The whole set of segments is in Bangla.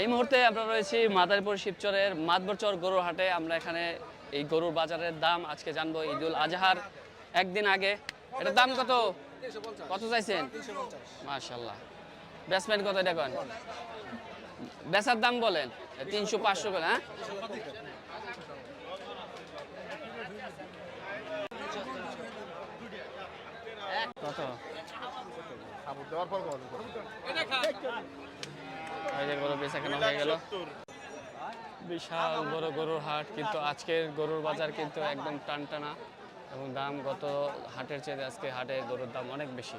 এই মুহূর্তে আমরা রয়েছি মাদারীপুর শিবচরের মাতবরচর গরুর হাটে। আমরা এখানে এই গরুর বাজারের দাম আজকে জানব ঈদুল আজহার একদিন আগে। এটার দাম কত? কত চাইছেন? মাশাল্লাহ ব্যাটসম্যান কত দেখুন বেচার দাম বলেন। তিনশো পাঁচশো করে হ্যাঁ? কত? হয়ে বিশাল বড় গরুর হাট, কিন্তু আজকের গরুর বাজার কিন্তু একদম টানটানা এবং দাম গত হাটের চেয়ে আজকে হাটে গরুর দাম অনেক বেশি।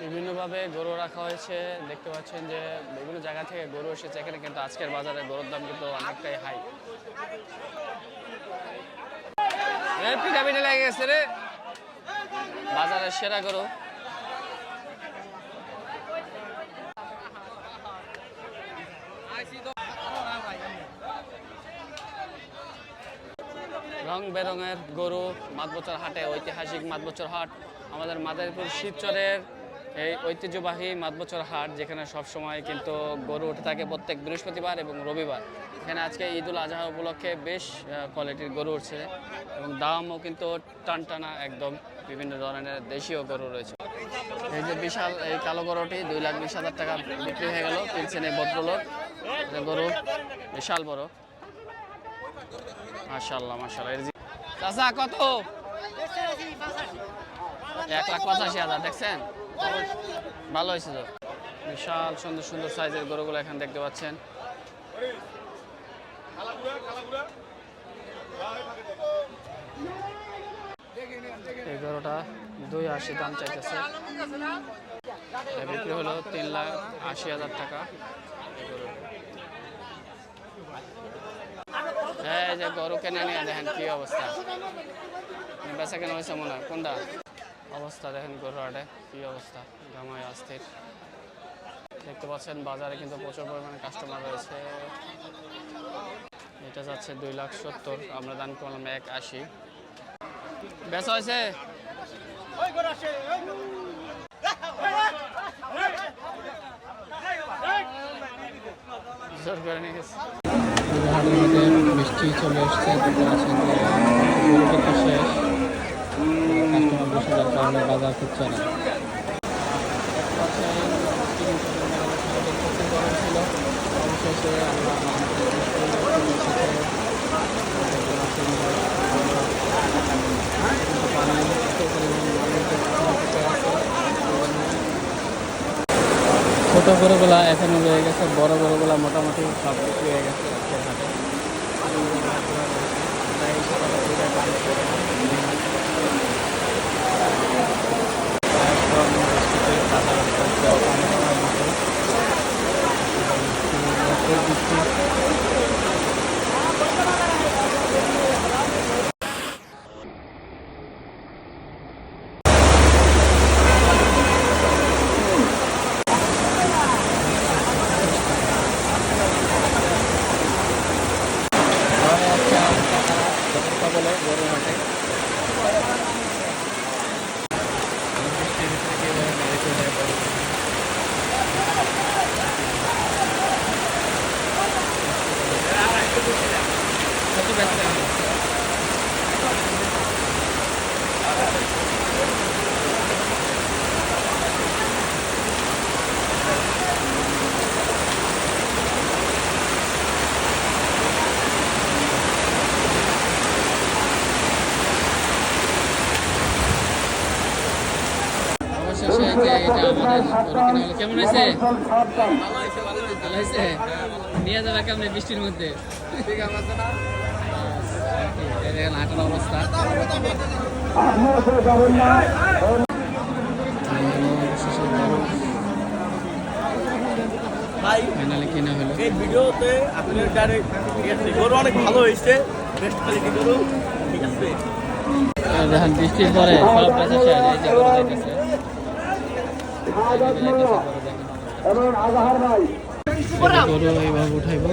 বিভিন্নভাবে গরু রাখা হয়েছে, দেখতে পাচ্ছেন যে বিভিন্ন জায়গা থেকে গরু এসেছে, এখানে কিন্তু আজকের বাজারে গরুর দাম কিন্তু অনেকটাই হাই। লেগে গেছে রে। বাজারের সেরা গরু। রং বেরঙের গরু মাতবচর হাটে ঐতিহাসিক মাতবচর হাট। আমাদের মাদারীপুর শিবচরের এই ঐতিহ্যবাহী মাতবচর হাট, যেখানে সব সময় কিন্তু গরু উঠে থাকে প্রত্যেক বৃহস্পতিবার এবং রবিবার। এখানে আজকে ঈদুল আজহা উপলক্ষে বেশ কোয়ালিটির গরু উঠছে এবং দামও কিন্তু টানটানা একদম বিভিন্ন ধরনের দেশীয় গরু রয়েছে। এই যে বিশাল এই কালো গরুটি দুই লাখ বিশ হাজার টাকা বিক্রি হয়ে গেল, কিনছেন এই ভদ্রলোক। গরু বিশাল বড়। মাশাল্লাহ মাশাল্লাহ চাচা, কত? এক লাখ পঁচাশি হাজার, দেখছেন? ভালো হয়েছে তো? বিশাল সুন্দর সুন্দর সাইজের গরুগুলো এখানে দেখতে পাচ্ছেন। এই গরুটা দুই আশি দাম চাইতেছে। বিক্রি হলো তিন লাখ আশি হাজার টাকা। এই যে গরু কেনে নিয়ে দেখেন কি অবস্থা। বেচা কেনা হয়েছে মনে হয়। কোনটা? অবস্থা দেখেন গরু হাটে, কি অবস্থা। জামাই অস্থির। দেখতে পাচ্ছেন বাজারে কিন্তু প্রচুর পরিমাণে কাস্টমার রয়েছে। এটা যাচ্ছে দুই লাখ সত্তর। আমরা দান করলাম এক আশি। বেচা হয়েছে? জোর করে নিয়ে গেছে। মিষ্টি চলে এসছে যে গরু কিন্তু শেষ। কাস্টমার বসে কারণে বাজার না। ছোট গরুগুলা এখনও রয়ে গেছে, বড় গরুগুলা মোটামুটি সব কিছু হয়ে গেছে। বলে গরু হাটে কত ব্যস্ত অবশেষে যে এটা আমাদের গরু কেনা হলো। কেমন হয়েছে? ভালো হয়েছে নিয়ে যাবে কেমন বৃষ্টির মধ্যে। হাঁটার অবস্থা। ফাইনালি কেনা হলো। এই ভিডিওতে আপনি ডাইরেক্ট গরু অনেক ভালো হয়েছে। বেস্ট কোয়ালিটি গরু। ঠিক আছে। বৃষ্টির পরে সব বেচা শেষ এই যে গরু যাইতেছে গরু এইভাবে উঠাইবো।